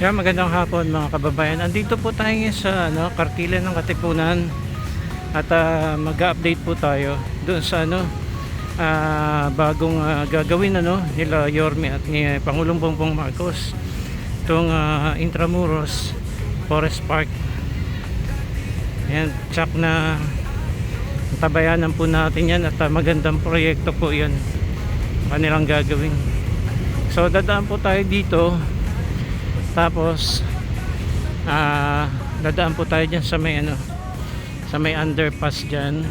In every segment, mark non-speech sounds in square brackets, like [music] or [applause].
Yeah, magandang hapon mga kababayan. Andito po tayo sa ano, Kartila ng Katipunan at ah, mag-update po tayo doon sa ano ah, bagong ah, gagawin ano nila Yorme at ni eh, Pangulong Bongbong Marcos itong ah, Intramuros Forest Park. Yan, tsak na tabayanan po natin yan at ah, magandang proyekto po yan kanilang gagawin. So dadaan po tayo dito tapos ah dadaan po tayo dyan sa may ano sa may underpass dyan.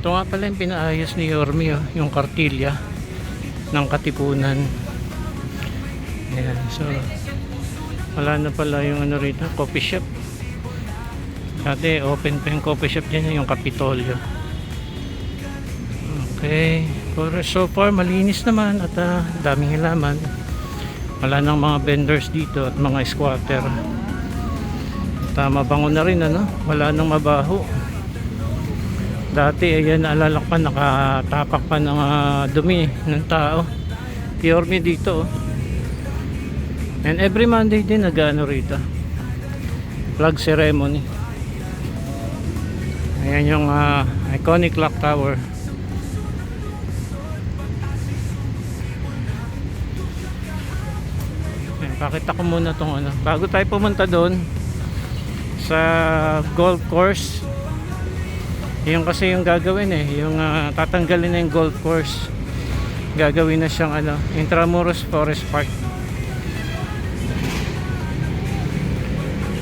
Ito nga pala yung pinaayos ni Yormi oh, yung kartilya ng Katipunan. Ayan, so wala na pala yung ano rito, coffee shop. Dati open pa yung coffee shop dyan yung Kapitolyo. Okay, so far malinis naman at ah, daming halaman wala nang mga vendors dito at mga squatter. Tama bango na rin ano? Wala nang mabaho. Dati ayan pa nakatapak pa ng ah, dumi ng tao. Pure me dito oh. and every Monday din nagano rito. Flag ceremony. Ayan yung ah, iconic clock tower pakita ko muna tong ano. Bago tayo pumunta doon sa golf course. Yung kasi yung gagawin eh, yung ah, tatanggalin na yung golf course. Gagawin na siyang ano, Intramuros Forest Park.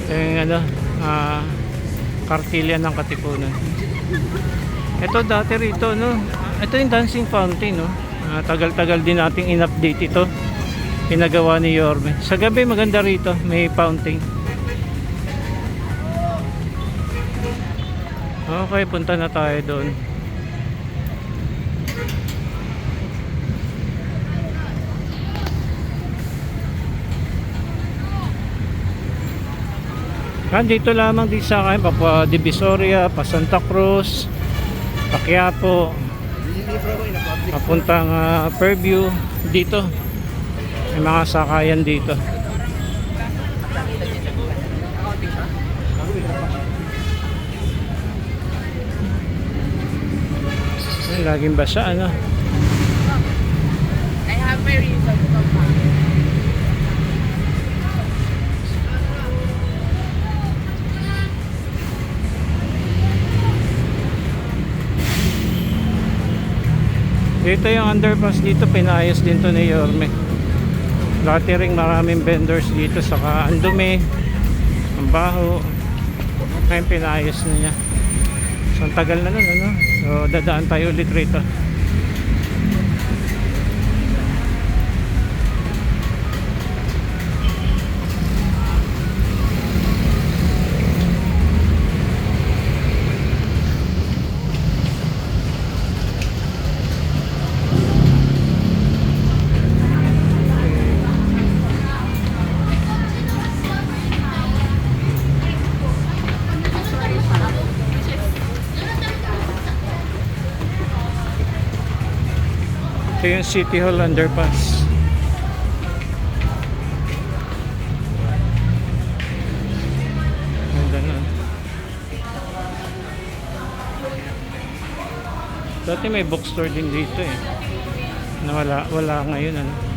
Ito yung ano, ah, kartilya ng Katipunan. Ito dati rito, no? Ito yung dancing fountain, no? Ah, tagal-tagal din nating in-update ito pinagawa ni Yorme. Sa gabi maganda rito, may fountain. Okay, punta na tayo doon. Nandito lamang din sa akin, pa Divisoria, pa Santa Cruz, pa Quiapo, papuntang uh, Fairview, dito. May mga sakayan dito. Ay, laging basa ano. I have my reason to come. Dito yung underpass dito pinayos din to ni Yorme. Dati ring maraming vendors dito saka ang dumi, ang baho. Ngayon pinayos na niya. So ang tagal na nun ano. So dadaan tayo ulit rito. Yung City Hall underpass. Ganda na. Dati may bookstore din dito eh. Na wala, wala ngayon ano.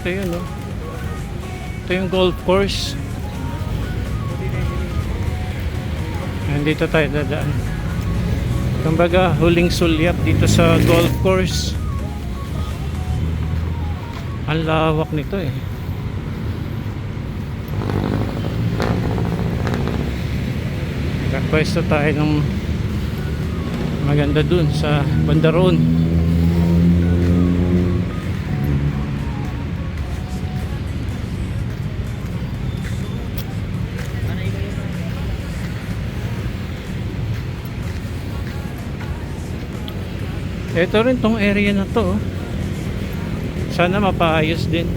Ito yun, no? Ito yung golf course. Ayan, dito tayo dadaan. Kumbaga, huling sulyap dito sa golf course. Ang lawak nito eh. Kakwesto tayo ng maganda dun sa Bandaron. Ito rin tong area na to. oh. Sana mapaayos din.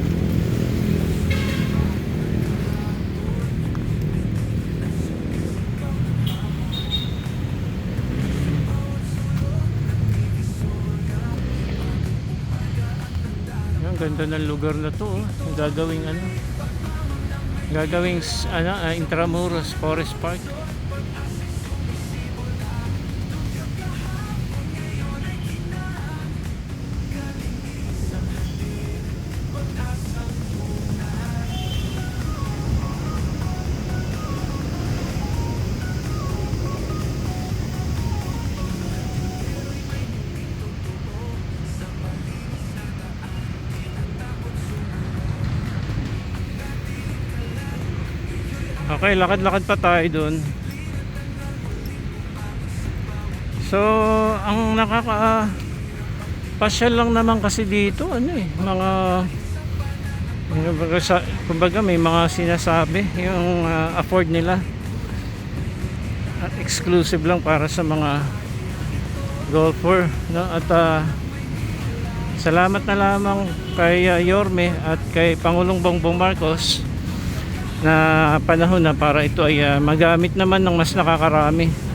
Ang ganda ng lugar na to. Oh. Gagawing ano? Gagawing ano, ah, Intramuros Forest Park. Okay, lakad-lakad pa tayo doon. So, ang nakaka pasyal lang naman kasi dito, ano eh, mga kumbaga, kumbaga may mga sinasabi yung ah, afford nila at exclusive lang para sa mga golfer no? at ah, salamat na lamang kay ah, Yorme at kay Pangulong Bongbong Marcos na panahon na para ito ay ah, magamit naman ng mas nakakarami.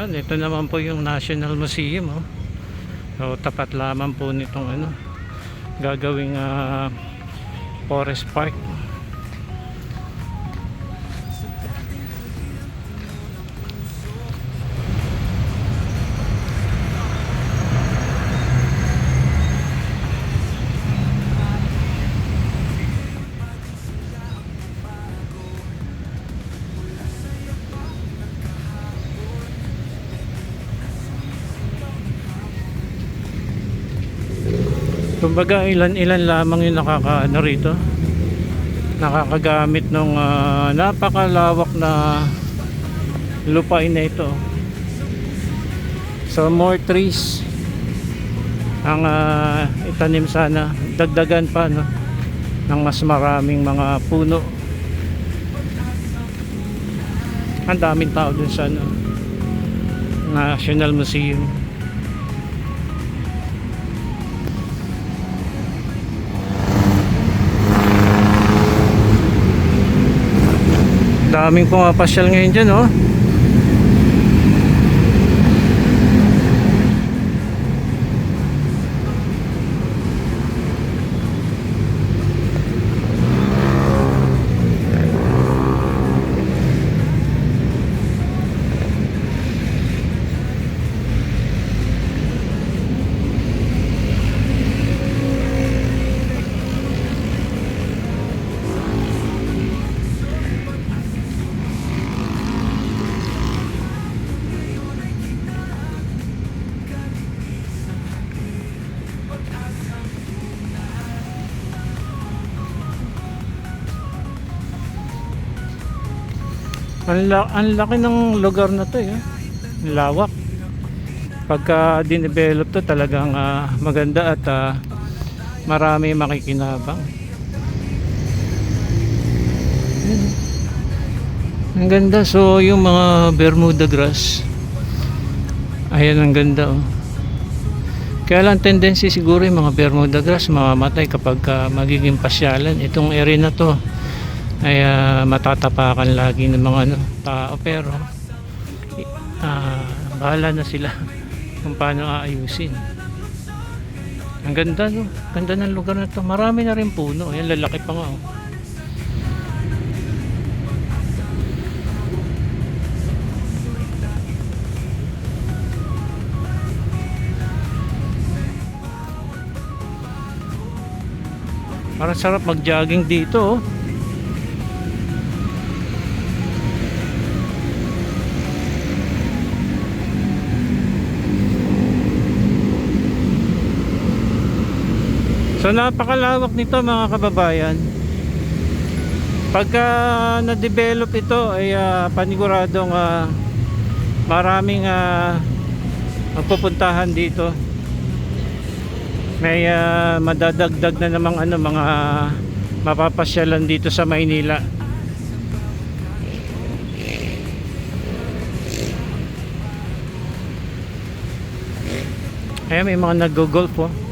Yan, ito naman po yung National Museum. Oh. So, tapat lamang po nitong ano, gagawing ah, Forest Park. Kumbaga ilan-ilan lamang yung nakakaano rito. Nakakagamit ng ah, napakalawak na lupain na ito. So more trees ang ah, itanim sana. Dagdagan pa no ng mas maraming mga puno. Ang daming tao dun sa ano, National Museum. Daming pumapasyal ngayon dyan, oh. Ang, la- ang laki ng lugar na to eh. Lawak. Pagka dinevelop to talagang ah, maganda at ah, marami makikinabang. Ang ganda. So yung mga Bermuda grass. Ayan ang ganda oh. Kaya lang tendency siguro yung mga Bermuda grass mamamatay kapag ah, magiging pasyalan. Itong area na to ay ah, matatapakan lagi ng mga ano, tao pero ah, bahala na sila [laughs] kung paano aayusin. Ang ganda no, ganda ng lugar na to. Marami na rin puno. Ayan lalaki pa nga oh. Parang sarap mag-jogging dito oh. So napakalawak nito mga kababayan. Pagka na-develop ito ay ah, paniguradong ah, maraming uh, magpupuntahan dito. May ah, madadagdag na namang ano mga mapapasyalan dito sa Maynila. Ayan, may mga nag-golf oh.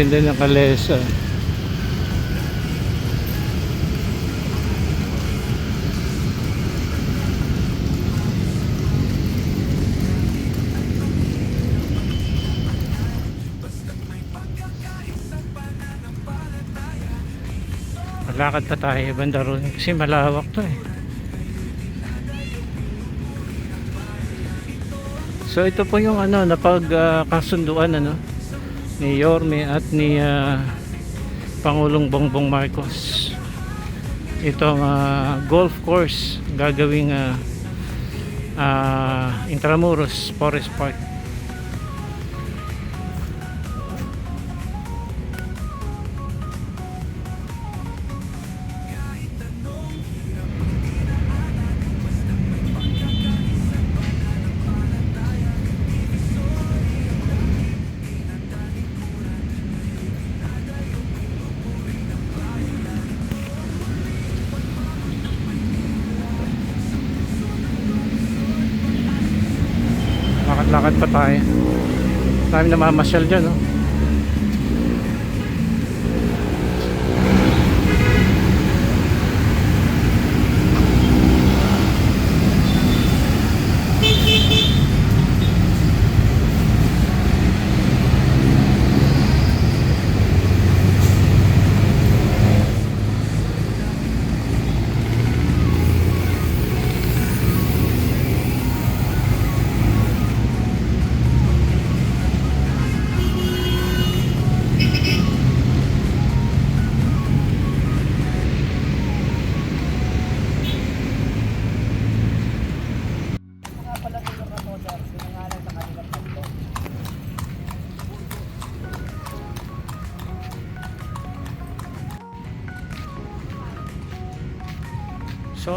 Ganda ng kalesa. Malakad pa tayo banda ron kasi malawak to eh. So ito po yung ano napagkasunduan ano ni Yorme at ni ah, Pangulong Bongbong Marcos. Ito ang ah, golf course gagawing uh, Intramuros Forest Park. Tayo. Dami namamasyal dyan, no?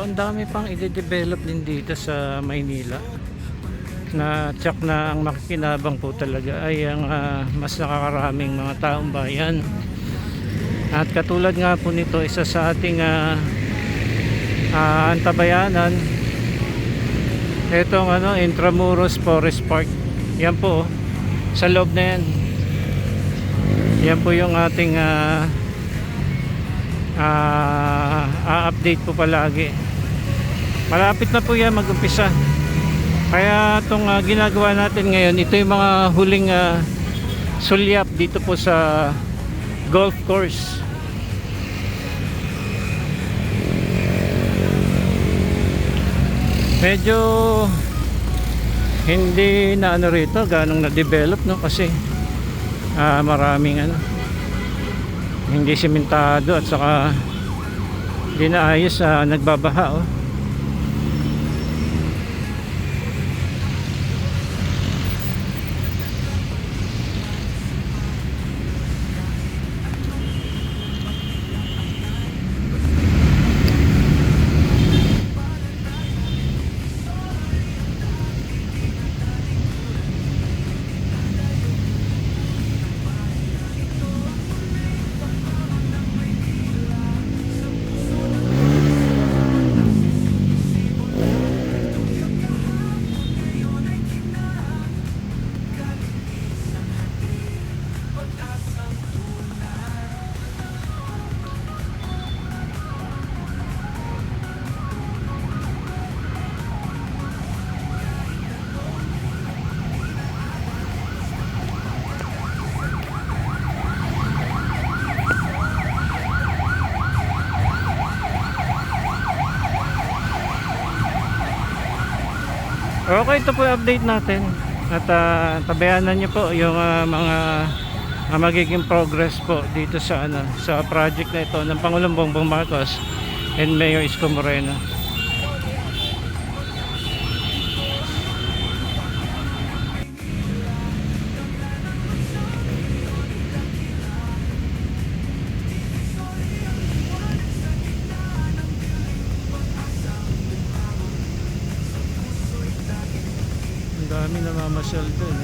Ang dami pang i-develop din dito sa Maynila. Na tsak na ang makikinabang po talaga ay ang ah, mas nakakaraming mga taong bayan. At katulad nga po nito isa sa ating ah, ah, antabayanan itong ano Intramuros Forest Park. Yan po sa loob na yan. Yan po yung ating ah, ah, a-update po palagi malapit na po yan mag-umpisa Kaya itong ah, ginagawa natin ngayon, ito yung mga huling ah, sulyap dito po sa golf course. Medyo hindi na ano rito, ganong na-develop no kasi ah, maraming ano hindi simentado at saka hindi na ayos ah, nagbabaha oh. Okay, ito po update natin. At uh, tabayanan niyo po yung ah, mga ah, magiging progress po dito sa ano sa project na ito ng Pangulong Bongbong Marcos and Mayor Isko Moreno. Ang